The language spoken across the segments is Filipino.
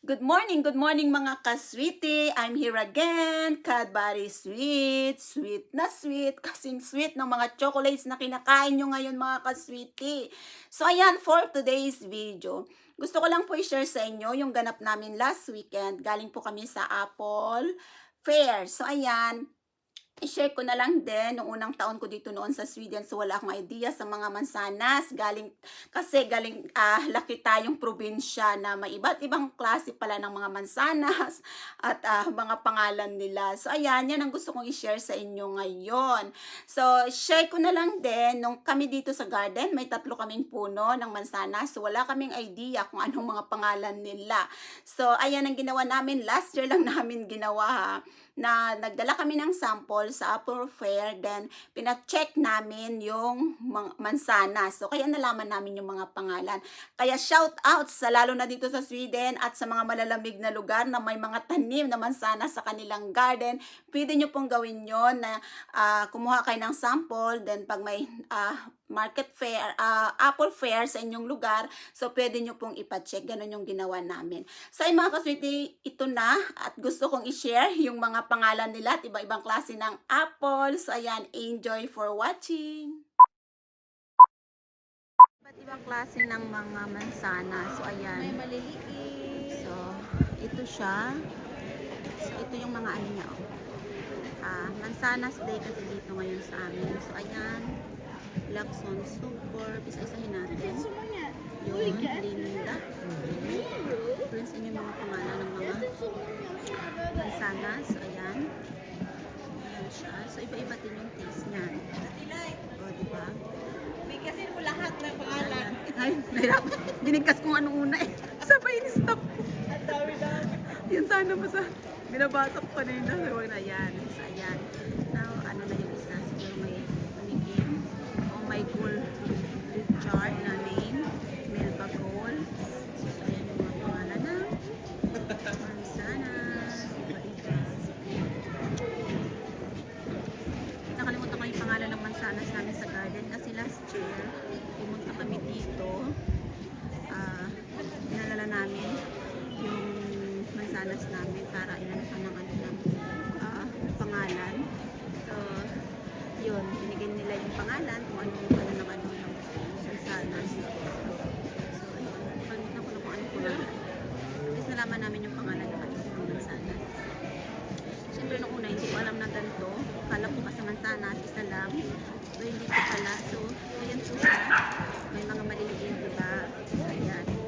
Good morning, good morning mga kaswiti. I'm here again. Cadbury Sweet. Sweet na sweet. Kasing sweet ng mga chocolates na kinakain nyo ngayon mga kaswiti. So ayan, for today's video, gusto ko lang po i-share sa inyo yung ganap namin last weekend. Galing po kami sa Apple Fair. So ayan, i-share ko na lang din, nung unang taon ko dito noon sa Sweden, so wala akong idea sa mga mansanas. Galing, kasi galing, ah, laki tayong probinsya na may iba't ibang klase pala ng mga mansanas at ah, mga pangalan nila. So ayan, yan ang gusto kong i-share sa inyo ngayon. So, share ko na lang din, nung kami dito sa garden, may tatlo kaming puno ng mansanas. So, wala kaming idea kung anong mga pangalan nila. So, ayan ang ginawa namin. Last year lang namin ginawa ha na nagdala kami ng sample sa Apple Fair, then pina-check namin yung mansanas. So, kaya nalaman namin yung mga pangalan. Kaya shout out sa lalo na dito sa Sweden at sa mga malalamig na lugar na may mga tanim na mansanas sa kanilang garden. Pwede nyo pong gawin yon na ah, kumuha kayo ng sample, then pag may ah, market fair, ah, Apple Fair sa inyong lugar, so pwede nyo pong ipacheck. Ganun yung ginawa namin. So, ay mga kaswiti, ito na at gusto kong i-share yung mga pangalan nila at iba-ibang klase ng apple. So, ayan, enjoy for watching! Iba't ibang klase ng mga mansana. So, ayan. May maliliit. So, ito siya. So, ito yung mga ano niya, oh. Ah, Mansanas Day kasi dito ngayon sa amin. So, ayan. Lacson Super. Isa-isahin natin. Semuanya. Yun, Linda. Yun sa inyo yung mga pangalan ng mga mansanas. Ayan. Ayan siya. So, iba-iba din yung taste niyan. O, diba? Bigkasin mo lahat ng pangalan. Ay, nahirap. Binigkas kung anong una eh. Sabay ni-stop ko. Ang dami-dami. Yan sana pa sa binabasa ko kanina. So, wag na yan. So, ayan. Cool chart na name. Melba Gold. So, ayan yung mga pangalan na. Iba-iba. Nakalimutan ko yung pangalan ng mansanas namin sa garden kasi last year, pumunta kami dito. Ah, dinalala namin yung mansanas namin para ilan pa ng ano ng ah, pangalan. Yun, binigyan nila yung pangalan kung ano yung ano ng ano ng mansanas. So, ayun, kalimutan ko na kung ano po na. At nalaman namin yung pangalan ng ano ng mansanas. Siyempre nung una, hindi ko alam na ganito. Kala ko kasi mansanas, isa lang. So, hindi ko pala. So, ayan po. May mga maliliit, di ba? So, ayan.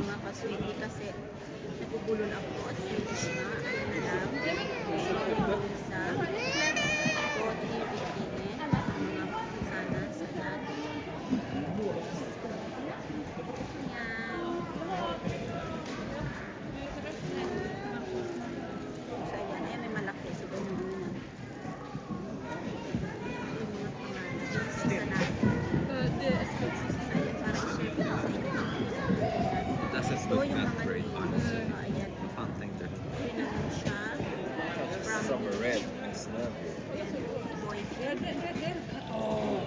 Mga kaswiti, kasi nagugulol ako at Swedish na. Ayan na lang. Some are red and it's not Där, där, där, där. Åh!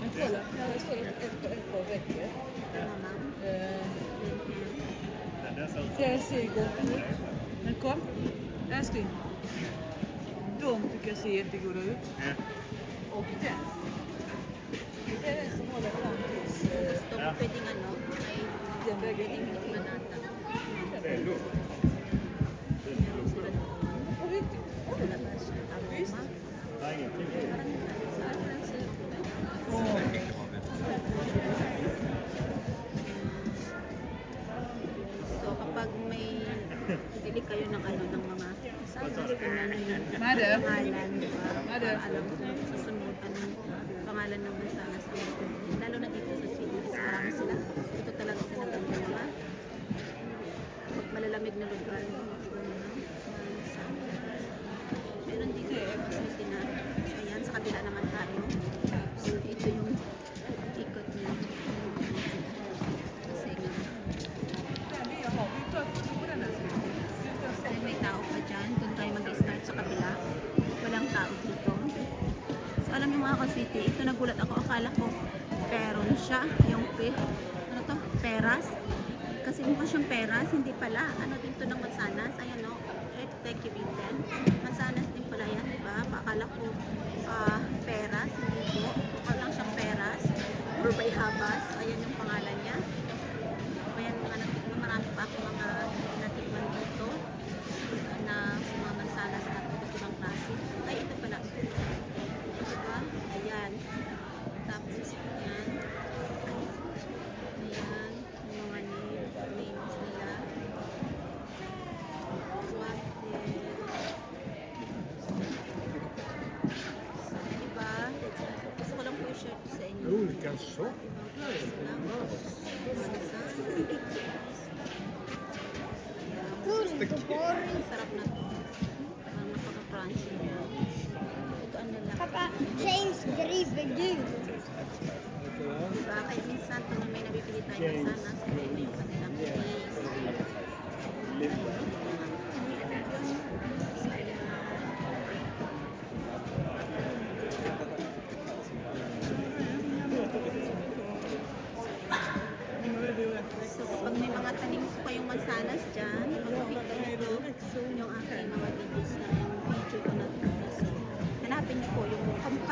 Men kolla, här står det ett par, ett par veckor. Där ser gott ut. Men kom, älskling. De tycker jag ser jättegoda ut. Och den. Det är den som håller fram tills eh, Stopp, pwede nga no? Den väger ingenting. Lalabas siya. Aroma. So kapag may bili kayo ng ano ng mga niyo yung Mother. pangalan, di ba? Mother. Para alam kung susunod anong pangalan ng mansanas sweetie. Ito nagulat ako. Akala ko peron siya. Yung pe, ano to? Peras. Kasi mukha siyang peras. Hindi pala. Ano din to ng mansanas. Ayan o. Eh, thank you, Vincent. Mansanas din pala yan, di ba? Akala ko Ang sarap na to. Parang napaka-crunchy niya. Ito ang lalaki. Papa, James Griffin Diba? Kahit minsan kung may nabibili tayo sana, sabihin mo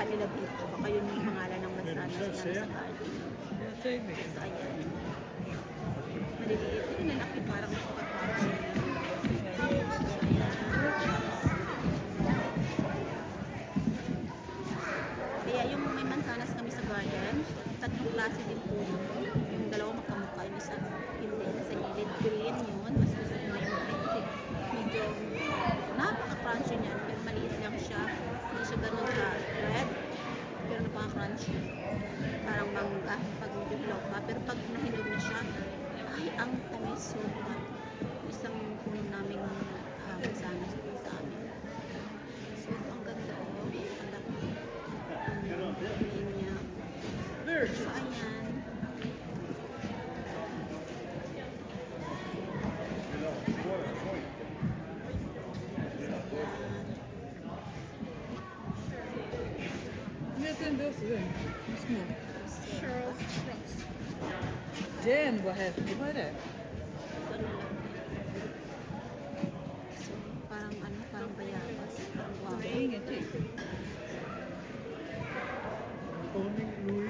nila dito. Baka yun yung pangalan ng mansanas na nasa garden. So, ayan. Maliliit. Yung lalaki parang nakakapatid. Kaya yung may mansanas kami sa garden, tatlong klase din po yun. Yung dalawa magkamukha, yung isa. Sa gilid green yun, mas gusto ko na yung green kasi medyo napaka-crunchy niyan. Pero maliit lang siya. Hindi siya ganun ka red. Pero napaka-crunchy. Parang mangga pag medyo hilaw pa. Pero pag nahinog na siya, tamis sobra. Isang puno naming uh, din sa amin. So, ang ganda oh. Ang laki. Ang green niya. So, ayan. Också den? Små. Charles Frost. Den var. Vad är det? Only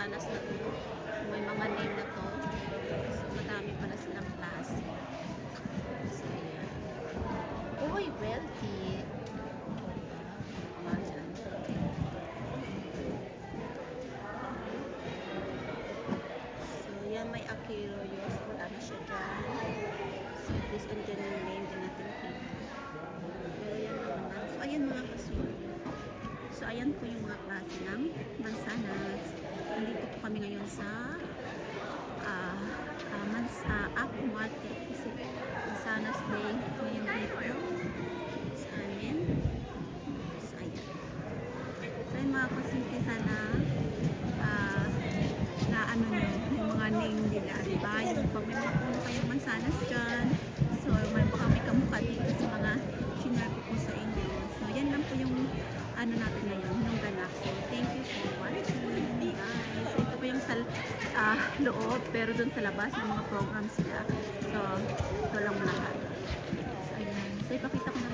mansanas na to. May mga name na to. So madami pala silang klase. So yan. Uy, wealthy. Ayan. So yan may Akiro Yos. Wala na siya dyan. So at least andyan yung name din natin dito. Pero yan lang naman. So ayan mga kasunod. So ayan po yung mga klase ng mansanas. Nandito po kami ngayon sa ah uh, mans uh, Market kasi mansanas day ngayon dito sa amin. So ayan. So ayan mga kasunod sana ah na ano nyo, yung mga name nila, di ba? Yung pag may mga puno mansanas dyan, so may baka may kamukha dito sa mga shinare ko sa inyo. So yan lang po yung ano natin loob, pero dun sa labas ng mga programs nila. So ito lang lahat. So ayan. So ipakita ko na